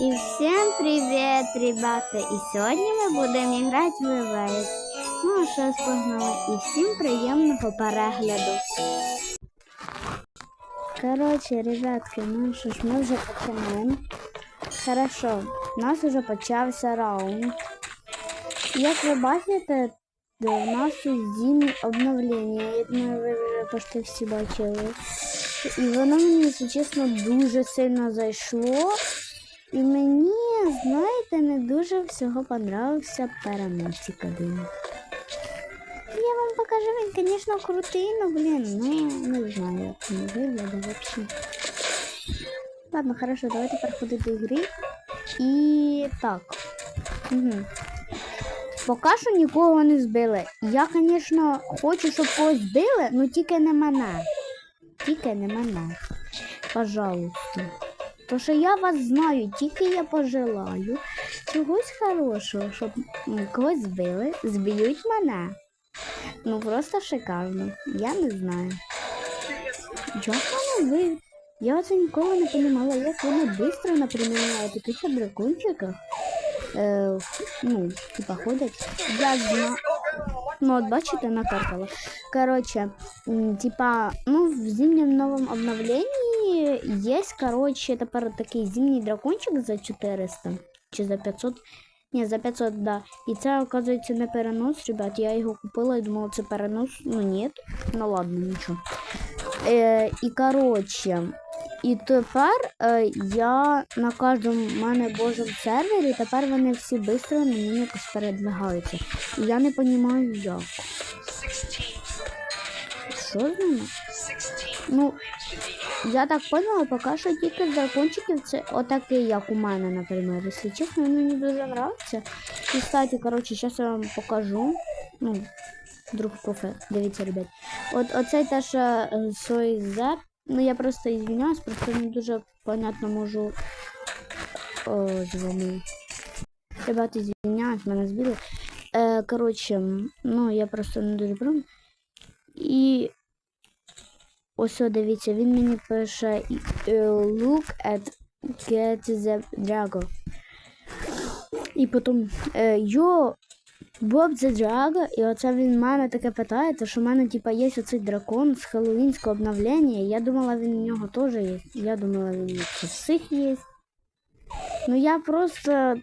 І всім привіт, ребята! І сьогодні ми будемо грати в Evade. Ну, а що погнали? І всім приємного перегляду. Коротше, ребятки, ну що ж, ми вже починаємо. Хорошо, у нас вже почався раунд. Як ви бачите, у нас тут зимні обновлення. Я думаю, вже почти всі бачили. І воно мені, якщо чесно, дуже сильно зайшло. І мені, знаєте, не дуже всього понравився переносик один. Я вам покажу, він, звісно, крутий, но, блін, ну, не знаю, як він виглядає взагалі. Ладно, хорошо, давайте переходити до гри. І так. Угу. Поки що нікого не збили. Я, звісно, хочу, щоб когось збили, але тільки не мене. Тільки не мене. Пожалуйста. То що я вас знаю, тільки я пожелаю чогось хорошого, щоб когось збили, зб'ють мене. Ну просто шикарно. Я не знаю. Як воно ви? Я це ніколи не розуміла, як вони швидко, наприклад, на таких дракончиках. Е, ну, типа ходять. Я знаю. Ну, от бачите, накаркала. Короче, типа, ну, в зимнем новом обновлении есть, короче, тепер такий зимній дракончик за 400 чи за 500. Ні, за 500, да. І це, оказується, не перенос, ребят. Я його купила і думала, це перенос. Ну, ні. Ну ладно, нічого. Е, і коротше, і тепер е, я на кожному мене божому сервері, тепер вони всі швидко на мені якось передвигаються. І я не розумію, як. Що? Ну, я так поняла, поки що тільки дракончиків це отакий, як у мене, наприклад. Якщо чесно, він мені дуже подобається. І, кстати, коротше, зараз я вам покажу. Ну, друг кофе. Дивіться, ребят. От оцей теж е, Сой Зеп. Ну, я просто извиняюсь, просто не дуже понятно можу о, з вами. Ребята, извиняюсь, мене збили. Е, коротше, ну, я просто не дуже прям. І ось дивіться, він мені пише е, Look at get the drago. І потім е, Yo, Bob the Drago, і оце він мене таке питає, то що в мене типа є оцей дракон з хеллоуінського обновлення. Я думала, він у нього теж є. Я думала, він у всіх є. Ну я просто.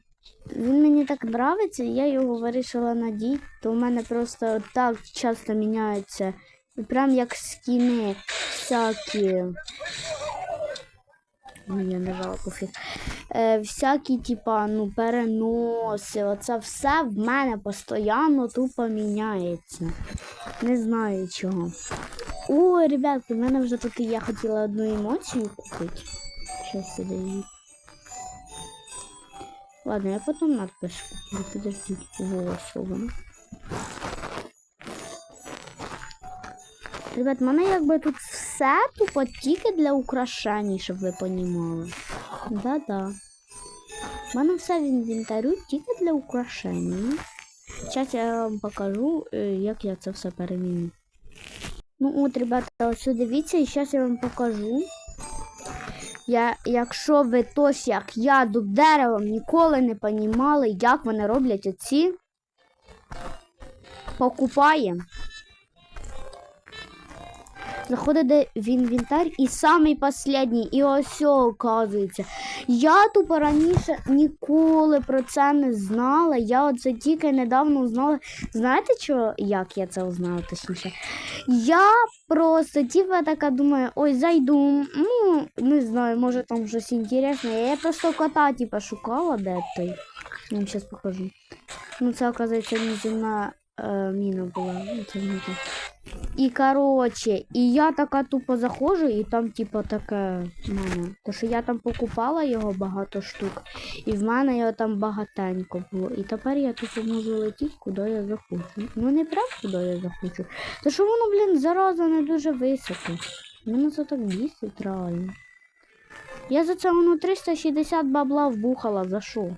Він мені так подобається, я його вирішила надіти, то в мене просто так часто міняються. Прям як скіни всякі. Я нажала пофіг. Е, всякі, типа, ну, переноси. Оце все в мене постійно тупо міняється. Не знаю чого. О, ребятки, в мене вже тут я хотіла одну емоцію купити. Щас сюди. Ладно, я потім надпишу. Подождіть, голосово. Ребят, в мене якби тут все тупо тільки для украшень, щоб ви понімали. Да-да. У мене все в інвентарю тільки для украшень. Зараз я вам покажу, як я це все переміню. Ну от, ребята, ось дивіться, і зараз я вам покажу. Я, якщо ви тось, як я, дуб деревом ніколи не понімали, як вони роблять оці, покупаємо. Заходите в інвентар і самий последній, і ось оказується. Я тупо раніше ніколи про це не знала. Я оце тільки недавно узнала. Знаєте, що, як я це узнала, точніше? Я просто типа така думаю, ой, зайду. Ну, не знаю, може там щось інтересне. Я просто кота типа шукала, де той. Я вам зараз покажу. Ну, це, оказується, неземна е, міна була. Ну, це не. І короче, і я така тупо заходжу, і там, типу, таке в. То що я там покупала його багато штук, і в мене його там багатенько було. І тепер я тупо можу летіти, куди я захочу. Ну не прям куди я захочу. То що воно, блін, зараза не дуже високо. Мене це так бісить реально. Я за це воно 360 бабла вбухала, за що?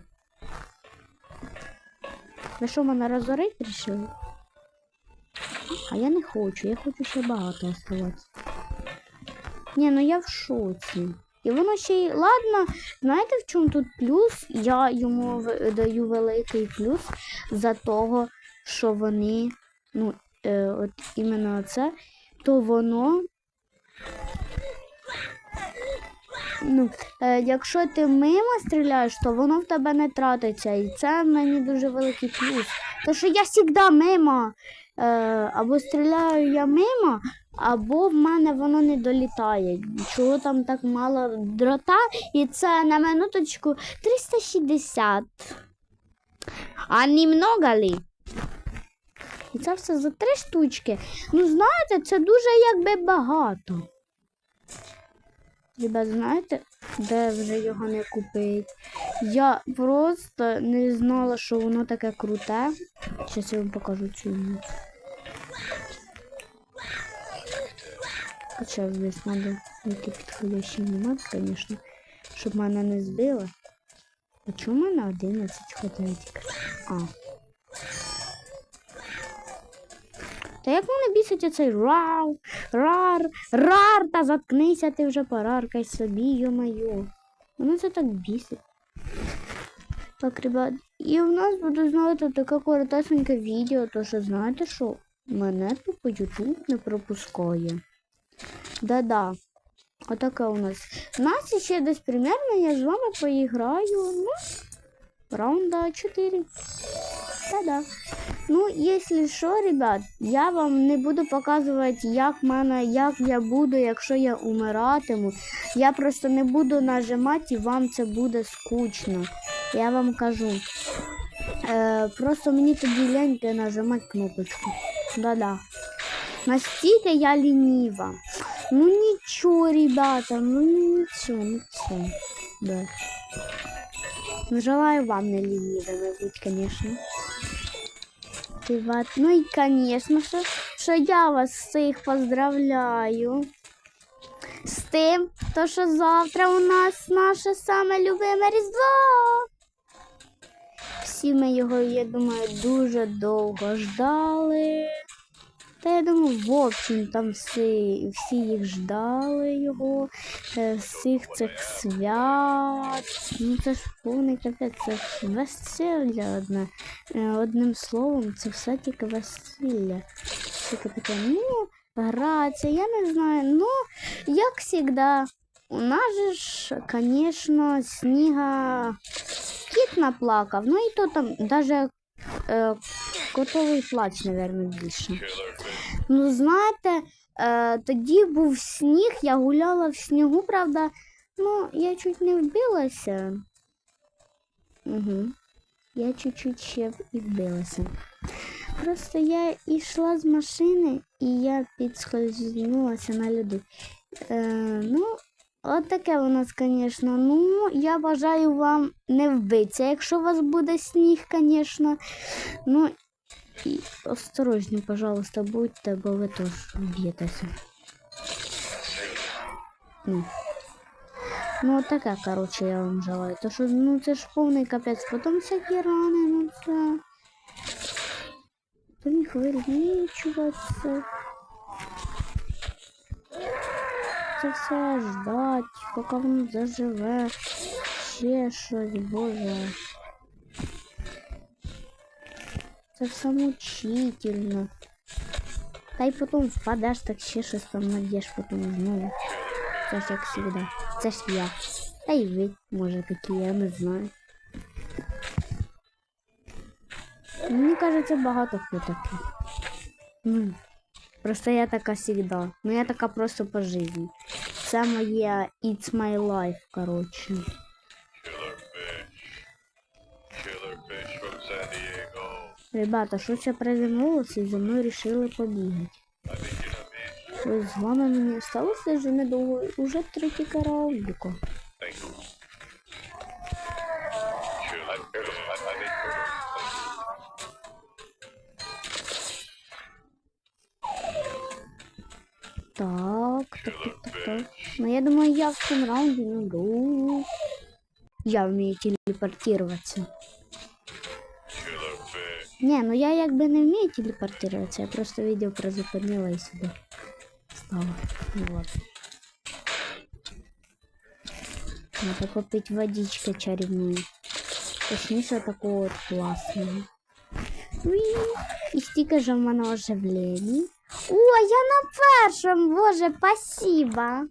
Ви що, мене розорить рішили? А я не хочу, я хочу ще багато оставатися. Ні, ну я в шоці. І воно ще й ладно. Знаєте, в чому тут плюс? Я йому даю великий плюс за того, що вони, ну, е, от іменно це, то воно. Ну, е, якщо ти мимо стріляєш, то воно в тебе не тратиться. І це мені дуже великий плюс. Тому що я завжди мимо. Е, або стріляю я мимо, або в мене воно не долітає. Чого там так мало дрота? І це на минуточку 360. А немного ли? І це все за три штучки. Ну, знаєте, це дуже якби багато. Ребят, знаєте, де вже його не купить? Я просто не знала, що воно таке круте. Зараз я вам покажу цю ніч. Хоча здесь надо найти підходящий момент, конечно, щоб мене не збило. А чому мене 11 квадратик? А. Та як мене бісить оцей рар, рар, рар, та заткнися ти вже пораркай собі, йо-моє. Воно це так бісить. Так, ребят, і в нас буде, знаєте, таке коротесеньке відео, то що знаєте що? Мене тупо YouTube не пропускає. Да-да. Отаке у нас. У нас ще десь примерно я з вами поіграю. Ну, раунда 4. Та-да. Ну, якщо що, ребят, я вам не буду показувати, як мене, як я буду, якщо я умиратиму. Я просто не буду нажимати і вам це буде скучно. Я вам кажу. Е, просто мені тоді ляньте нажимати кнопочку. Да-да. Настільки я лініва. Ну нічого, ребята, ну нічого, нічого. Ну, желаю вам не лінивими бути, конечно. Ну і, конечно же, що я вас всіх поздравляю з тим, то що завтра у нас наше саме любиме Різдво. Всі ми його, я думаю, дуже довго ждали. Та я думаю, в общем, там всі, всі їх ждали його, е, всіх цих свят. Ну це ж повний капець, це весілля одне. Е, Одним словом, це все тільки весілля. Тільки таке, ну, грація, я не знаю. Ну, як завжди, у нас же ж, звісно, сніга кіт наплакав. Ну і то там навіть е, котовий плач, мабуть, більше. Ну, знаєте, е, тоді був сніг, я гуляла в снігу, правда, ну, я чуть не вбилася. Угу. Я чуть-чуть ще і вбилася. Просто я йшла з машини і я підскользнулася на льоду. Е, ну, от таке у нас, звісно. Ну, я бажаю вам не вбитися, якщо у вас буде сніг, звісно. Ну, і осторожні, пожалуйста, будьте, бо ви теж вб'єтеся. Ну. Ну, от таке, коротше, я вам желаю. То що, ну, це ж повний капець, потім всякі рани, ну це. Потім їх вилічуватися. Це все ждать, поки воно заживе. Ще щось, боже. Це все мучительно. Та й потім впадеш, так ще щось там надєш потім знову. Це ж як завжди. Це ж я. Та й ви, може, такі, я не знаю. Мені кажеться, багато хто такий. Ну, просто я така завжди. Ну я така просто по житті. Це моє It's my life, коротше. Killer fish. Killer fish from San Diego. Ребята, щось я приземлилося і за мною рішили побігати. I think you're the fish. Ось з вами мені сталося вже недовго, уже третій карауліко. Так, так, Killer так, так, так. fish. Ну я думаю, я в цьому раунді не буду. Я вмію телепортуватися. Killer fish. Ні, ну я якби не вмію телепортуватися, я просто відео призупинила і сюди стала. Ну ладно. Надо попить водички чарівної. Точніше такого от класного. Уі. І стільки ж в мене оживлені. О, я на першому, боже, спасибо.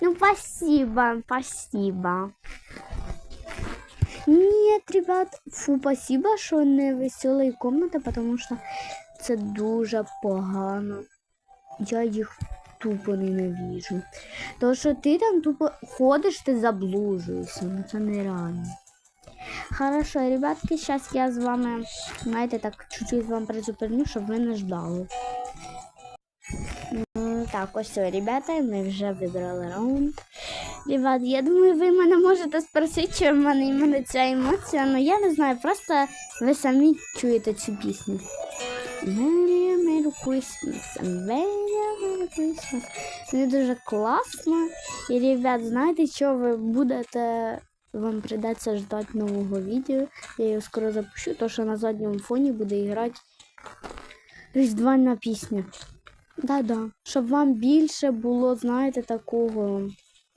Ну, спасибо, спасибо. Нет, ребят, фу, спасибо, що не веселої комнати, тому що це дуже погано. Я їх тупо ненавижу. То, що ти там тупо ходиш, ти заблужуєшся. Ну це нереально. Хорошо, ребятки, зараз я з вами, знаєте, так чуть-чуть вам призупиню, щоб ви не ждали. Ну, так, ось ребята, ми вже вибрали раунд. Ребят, я думаю, ви мене можете спросити, чи в мене іменно ця емоція, але я не знаю, просто ви самі чуєте цю пісню. Merry Merry Christmas, Merry Merry Christmas. Це дуже класно. І, ребят, знаєте, що ви будете, вам придеться ждати нового відео. Я його скоро запущу, то що на задньому фоні буде грати різдвяна пісня. Да-да, щоб вам більше було, знаєте, такого,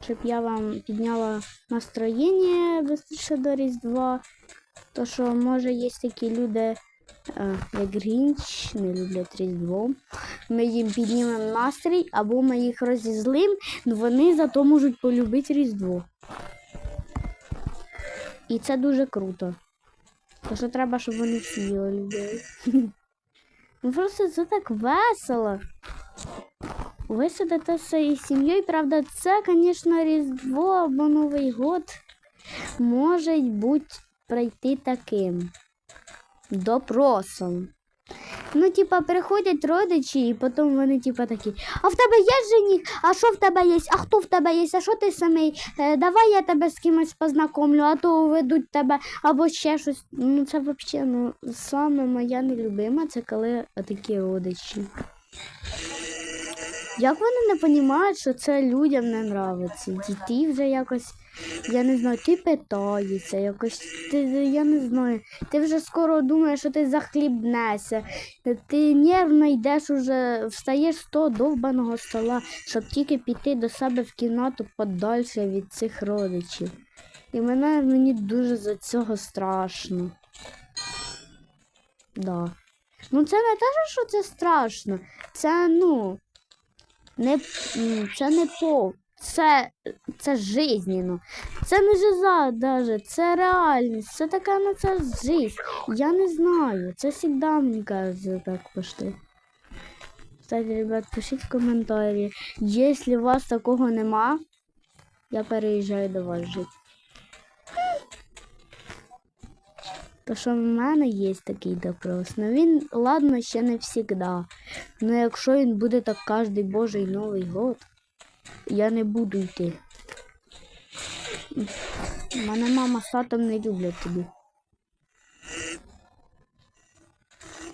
щоб я вам підняла настроєння швидше до Різдва. То що, може, є такі люди, е, як Грінч, не люблять Різдво. Ми їм піднімемо настрій, або ми їх розізлим, але вони зато можуть полюбити Різдво. І це дуже круто. То що треба, щоб вони всі його любили. Ну просто це так весело. Ви сидите з своєю сім'єю, правда, це, звісно, Різдво або Новий год може бути пройти таким допросом. Ну, типа, приходять родичі, і потім вони, типа, такі, а в тебе є жених? А що в тебе є? А хто в тебе є? А що ти самий? Е, давай я тебе з кимось познакомлю, а то ведуть тебе або ще щось. Ну, це взагалі, ну, саме моя нелюбима, це коли такі родичі. Як вони не розуміють, що це людям не нравиться? Діти вже якось, я не знаю, ти питаєшся, якось ти, я не знаю, ти вже скоро думаєш, що ти захлібнешся. Ти нервно йдеш уже, встаєш з того довбаного стола, щоб тільки піти до себе в кімнату подальше від цих родичів. І мене мені дуже за цього страшно. Да. Ну це не те, що це страшно. Це ну. Не, це не по. Це, це жизненно. Це не жиза даже, це реальність. Це така ну це жизнь. Я не знаю. Це завжди, мені кажется, так пошли. Кстати, ребят, пишіть в коментарі. Якщо у вас такого нема, я переїжджаю до вас жити. То що в мене є такий допрос. Ну він, ладно, ще не завжди. Ну якщо він буде так кожний божий Новий год, я не буду йти. Мене мама з татом не люблять тобі.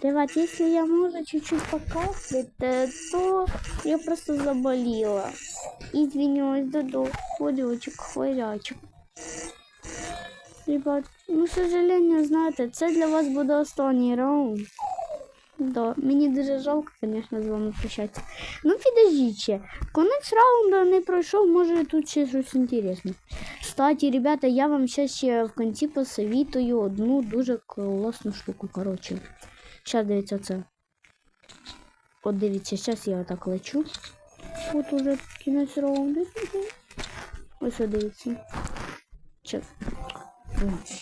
Ребят, если я можу чуть-чуть покашлять, э, то я просто заболела. Извиняюсь, Додо, хворячок, хворячок. Ребят, ну, к сожалению, знаєте, це для вас буде останній раунд. Да, мені дуже жалко, звісно, з вами прощатися. Ну, підождіть. Конець раунду не пройшов, може тут ще щось інтересне. Кстати, ребята, я вам ще ще в кінці посовітую одну дуже класну штуку. Коротше. Зараз дивіться це. От дивіться, зараз я отак лечу. От уже кінець раунду. Ось дивіться. Чек.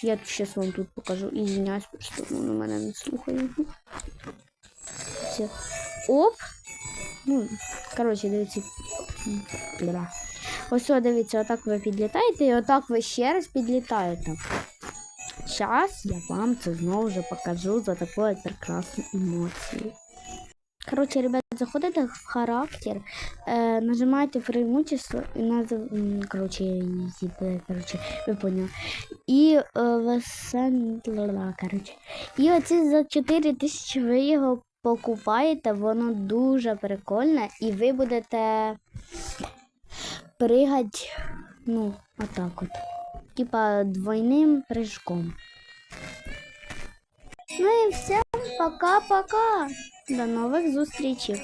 Я сейчас вам тут покажу. Извиняюсь, просто воно мене не слухає. Все. Оп. Ну, коротше, дивіться. Бля. Ось, дивіться, отак ви підлітаєте, і отак ви ще раз підлітаєте. Зараз я вам це знову вже покажу за такої прекрасної емоції. Коротше, ребят, заходите в характер, э, нажимаете преимущество и назов... м, короче, їде, короче, ви поняли. І э, весен... короче. І оці за 4 тисячі ви його покупаєте, воно дуже прикольне, і ви будете пригати, ну, отак от. Типа двойним прыжком. Ну і всім пока-пока. До нових зустрічей.